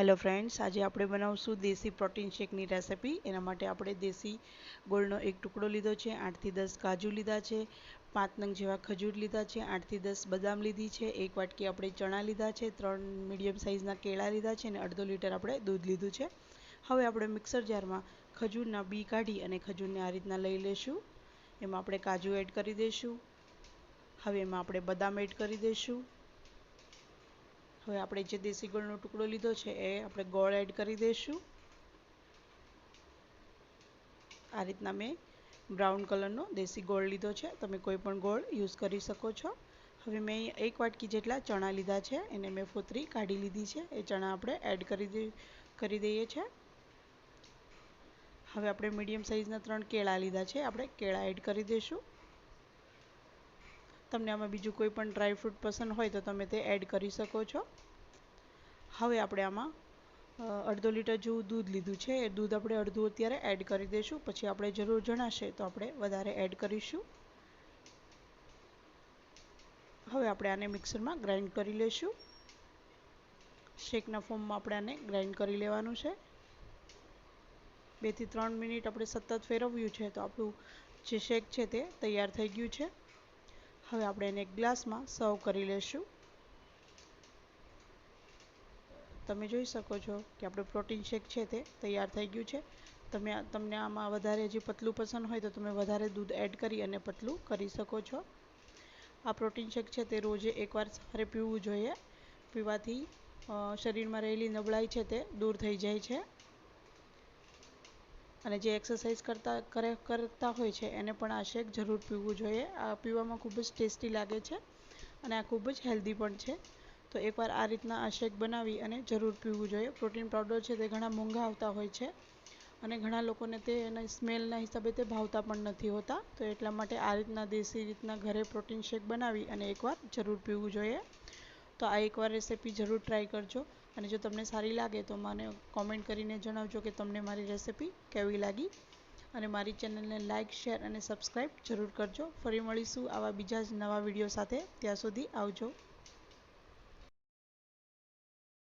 Hello friends આજે આપણે બનાવશું દેશી પ્રોટીન શેકની રેસિપી એના માટે આપણે દેશી ગોળનો એક ટુકડો લીધો છે, આઠથી દસ કાજુ લીધા છે, પાંચ નંગ જેવા ખજૂર લીધા છે, આઠથી દસ બદામ લીધી છે, એક વાટકી આપણે ચણા લીધા છે, ત્રણ મીડિયમ સાઇઝના કેળા લીધા છે અને અડધો લીટર આપણે દૂધ લીધું છે. હવે આપણે મિક્સર જારમાં ખજૂરના બી કાઢી અને ખજૂરને આ રીતના લઈ લઈશું એમાં આપણે કાજુ એડ કરી દઈશું હવે એમાં આપણે બદામ એડ કરી દઈશું હવે આપણે જે દેશી ગોળનો ટુકડો લીધો છે, એ આપણે ગોળ એડ કરી દઈશું. આ રીતના મેં બ્રાઉન કલરનો દેશી ગોળ લીધો છે. તમે કોઈ પણ ગોળ યુઝ કરી શકો છો. હવે મેં એક વાટકી જેટલા ચણા લીધા છે, એને મેં ફોતરી કાઢી લીધી છે. એ ચણા આપણે એડ કરી દે, કરી દઈએ છીએ હવે આપણે મીડિયમ સાઇઝના ત્રણ કેળા લીધા છે, આપણે કેળા એડ કરી દઈશું. તમને આમાં બીજું કોઈ પણ ડ્રાયફ્રૂટ પસંદ હોય તો તમે તે એડ કરી શકો છો. હવે આપણે આમાં અડધો લીટર જેવું દૂધ લીધું છે. એ દૂધ આપણે અડધું અત્યારે એડ કરી દઈશું. પછી આપણે જરૂર જણાશે તો આપણે વધારે એડ કરીશું. હવે આપણે આને મિક્સરમાં ગ્રાઇન્ડ કરી લઈશું. શેકના ફોર્મમાં આપણે આને ગ્રાઇન્ડ કરી લેવાનું છે. બેથી ત્રણ મિનિટ આપણે સતત ફેરવ્યું છે તો આપણું જે શેક છે તે તૈયાર થઈ ગયું છે. હવે આપણે એને એક ગ્લાસમાં સર્વ કરી લઈશું તમે જોઈ શકો છો કે આપણું પ્રોટીન શેક છે તે તૈયાર થઈ ગયું છે. તમે તમને આમાં વધારે જે પતલું પસંદ હોય તો તમે વધારે દૂધ એડ કરી અને પતલું કરી શકો છો. આ પ્રોટીન શેક છે તે રોજે એકવાર સવારે પીવું જોઈએ. પીવાથી શરીરમાં રહેલી નબળાઈ છે તે દૂર થઈ જાય છે. અને જે એક્સરસાઇઝ કરતા, કરે, કરતા હોય છે, એને પણ આ શેક જરૂર પીવું જોઈએ. આ પીવામાં ખૂબ જ ટેસ્ટી લાગે છે અને આ ખૂબ જ હેલ્ધી પણ છે. તો એકવાર આ રીતના આ શેક બનાવી અને જરૂર પીવું જોઈએ. પ્રોટીન પાવડર છે તે ઘણા મોંઘા આવતા હોય છે અને ઘણા લોકોને તે એના સ્મેલના હિસાબે તે ભાવતા પણ નથી હોતા. તો એટલા માટે આ રીતના દેશી રીતના ઘરે પ્રોટીન શેક બનાવી અને એકવાર જરૂર પીવું જોઈએ. તો આ એકવાર રેસીપી જરૂર ટ્રાય કરજો. અને જો તમને સારી લાગે તો મને કોમેન્ટ કરીને જણાવજો કે તમને મારી રેસિપી કેવી લાગી. અને મારી ચેનલને લાઇક શેર અને સબસ્ક્રાઈબ જરૂર કરજો. ફરી મળીશું આવા બીજા જ નવા વીડિયો સાથે. ત્યાં સુધી આવજો.